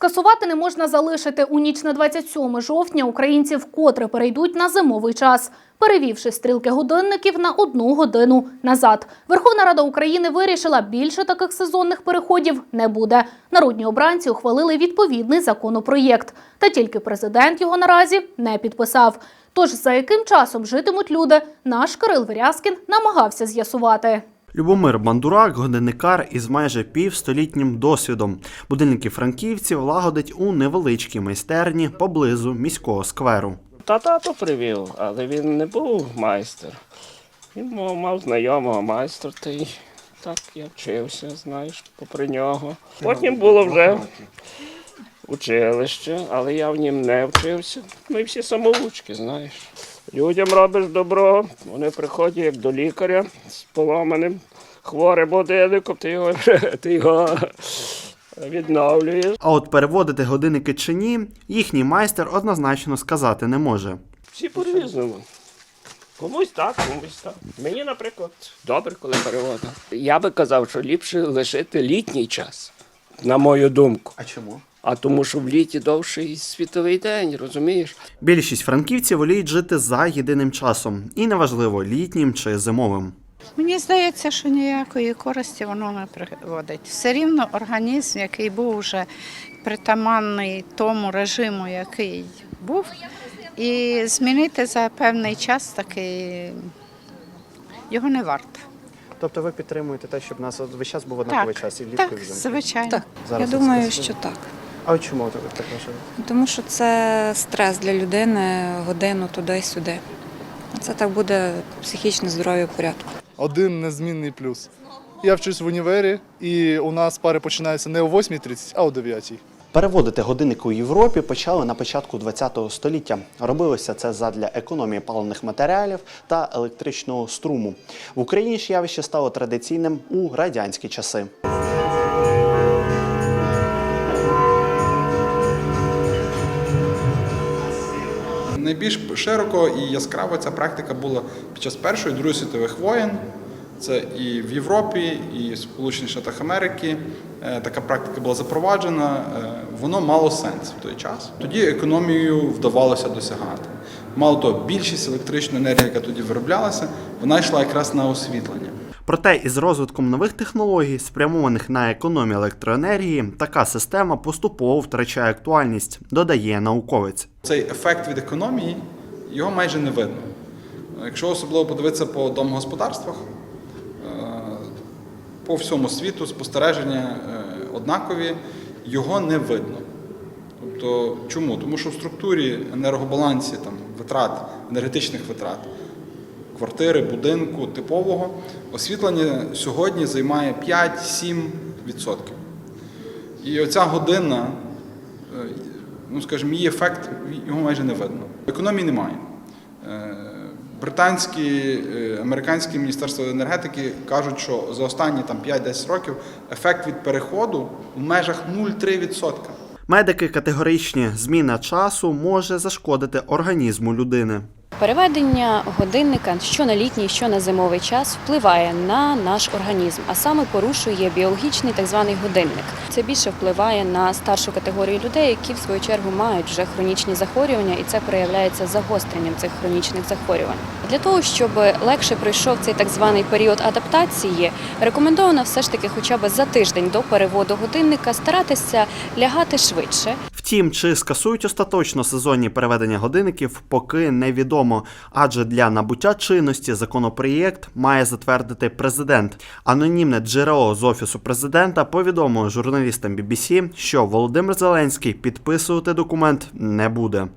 Скасувати не можна залишити у ніч на 27 жовтня. Українці вкотре перейдуть на зимовий час, перевівши стрілки годинників на одну годину назад. Верховна Рада України вирішила, більше таких сезонних переходів не буде. Народні обранці ухвалили відповідний законопроєкт. Та тільки президент його наразі не підписав. Тож за яким часом житимуть люди, наш Кирил Вирязкін намагався з'ясувати. Любомир Бандурак, годинникар із майже півстолітнім досвідом. Будильники франківців лагодить у невеличкій майстерні поблизу міського скверу. Та тато привів, але він не був майстер. Він мав, знайомого майстра, та й так я вчився, знаєш, попри нього. Потім було вже училище, але я в нім не вчився. Ми всі самоучки, знаєш. Людям робиш добро, вони приходять як до лікаря з поламаним хворим будинком, ти його, ти його відновлюєш. А от переводити годинники чи ні, їхній майстер однозначно сказати не може. Всі по-різному. Комусь так, комусь так. Мені, наприклад, добре, коли переводив. Я би казав, що ліпше лишити літній час, на мою думку. А чому? А тому, що в літі довший світовий день, розумієш? Більшість франківців воліють жити за єдиним часом, і неважливо літнім чи зимовим. Мені здається, що ніякої користі воно не приводить. Все рівно організм, який був вже притаманний тому режиму, який був, і змінити за певний час таки його не варто. Тобто ви підтримуєте те, щоб у нас весь час був однаковий Так, так, звичайно. Так, Зараз я думаю, що так. А чому так так вважаєте? Тому що це стрес для людини годину туди-сюди. Це так буде психічне здоров'я в порядку. один незмінний плюс. Я вчусь в універі, і у нас пари починаються не о 8.30, а о 9.00. Переводити годинники у Європі почали на початку ХХ століття. Робилося це задля економії паливних матеріалів та електричного струму. В Україні ж явище стало традиційним у радянські часи. Найбільш широко і яскраво ця практика була під час Першої і Другої світових воєн. Це і в Європі, і в Сполучених Штатах Америки. Е, Така практика була запроваджена. Е, Воно мало сенс в той час. Тоді економію вдавалося досягати. Мало того, більшість електричної енергії, яка тоді вироблялася, вона йшла якраз на освітлення. Проте із розвитком нових технологій, спрямованих на економію електроенергії, така система поступово втрачає актуальність, додає науковець. Цей ефект від економії його майже не видно. Якщо особливо подивитися по домогосподарствах, е, по всьому світу спостереження е, однакові, його не видно. Тобто, чому? Тому що в структурі енергобалансі там, витрат, енергетичних витрат, квартири, будинку, типового, освітлення сьогодні займає 5-7%. І оця година е, ну скажімо, її ефект його майже не видно. Економії немає. Е, Британські, е, американські міністерства енергетики кажуть, що за останні там 5-10 років ефект від переходу в межах 0,3%. Медики категоричні, зміна часу може зашкодити організму людини. Переведення годинника що на літній, що на зимовий час впливає на наш організм, а саме порушує біологічний так званий годинник. Це більше впливає на старшу категорію людей, які в свою чергу мають вже хронічні захворювання, і це проявляється загостренням цих хронічних захворювань. Для того щоб легше пройшов цей так званий період адаптації, рекомендовано все ж таки, хоча б за тиждень до переводу годинника старатися лягати швидше, Втім, чи скасують остаточно сезонні переведення годинників, поки невідомо. Адже для набуття чинності законопроєкт має затвердити президент. Анонімне джерело з офісу президента повідомило журналістам BBC, що Володимир Зеленський підписувати документ не буде.